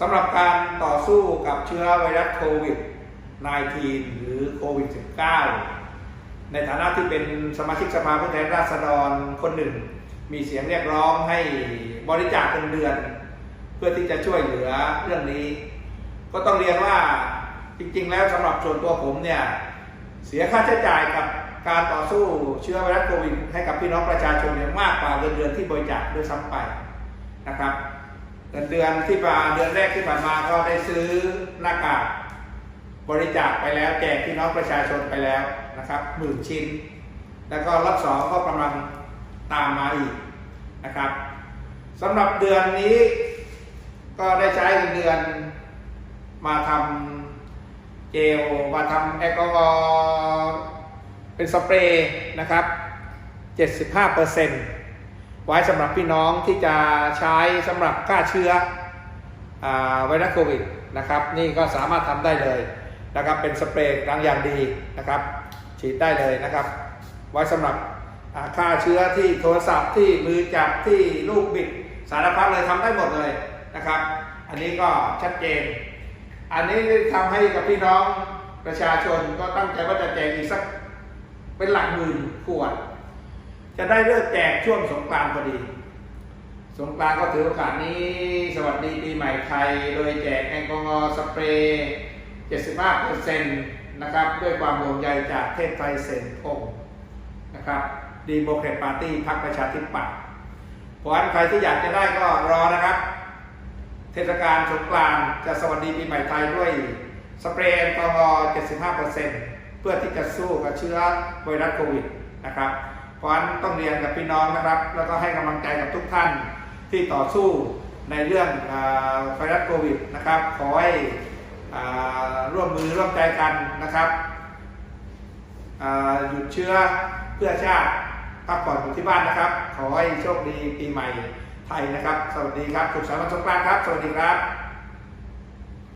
สำหรับการต่อสู้กับเชื้อไวรัสโควิด -19 หรือโควิด -19 ในฐานะที่เป็นสมาชิกสภาผู้แทนราษฎรคนหนึ่ง มีเสียงเรียกร้องให้บริจาคเงินเดือน เพื่อที่จะช่วยเหลือเรื่องนี้ ก็ต้องเรียนว่าจริงๆ แล้วสำหรับส่วนตัวผมเนี่ย เสียค่าใช้จ่ายกับการต่อสู้เชื้อไวรัสโควิดให้กับพี่น้องประชาชนเนี่ยมากกว่าเงินเดือนที่บริจาคด้วยซ้ำไปนะครับ เงินเดือนที่ผ่านเดือนแรกที่ผ่านมาก็ได้ซื้อหน้ากากบริจาคไปแล้วแจกพี่น้องประชาชนไปแล้วนะครับหมื่นชิ้น แล้วก็รอบสองก็กำลังตามมาอีกนะครับสำหรับเดือนนี้ก็ได้ใช้เงินเดือนมาทำเจลมาทำแอลกอฮอล์เป็นสเปรย์นะครับ 75% ไว้สำหรับพี่น้องที่จะใช้สำหรับฆ่าเชื้ออไวรัสโควิดนะครับ นี่ก็สามารถทำได้เลยนะครับ เป็นสเปรย์รังอย่างดีนะครับ ฉีดได้เลยนะครับ ไว้สำหรับฆ่าเชื้อที่โทรศัพท์ที่มือจับที่ลูกบิดสารพัดเลยทำได้หมดเลยนะครับ อันนี้ก็ชัดเจน อันนี้ทำให้กับพี่น้องประชาชนก็ตั้งใจว่าจะแจกอีกสักเป็นหลักหมื่นขวด จะได้เลิกแจกช่วงสงกรานต์พอดี สงกรานต์ก็ถือโอกาสนี้ สวัสดีปีใหม่ไทย โดยแจกแอลกอฮอล์สเปรย์75%นะครับด้วยความห่วงใยจากเทพไทยเสนพงนะครับดีโมแครตปาร์ตี้พรรคประชาธิปัตย์เพราะฉะนั้นใครที่อยากจะได้ก็รอนะครับ เทศกาลสงกรานต์จะสวัสดีปีใหม่ไทยด้วยสเปรย์แอลกอฮอล์75%เพื่อที่จะสู้กับเชื้อไวรัสโควิดนะครับ ราะฉะนั้นต้องเรียนกับพี่น้องนะครับ แล้วก็ให้กำลังใจกับทุกท่านที่ต่อสู้ในเรื่องอไวรัสโควิดนะครับ ขอให้ร่วมมือร่วมใจกันนะครับหยุดเชื้อเพื่อชาติพักผ่อนอยู่ที่บ้านนะครับ ขอให้โชคดีปีใหม่ไทยนะครับ สวัสดีครับสุขสันต์วันสงกรานต์ครับ สวัสดีครับ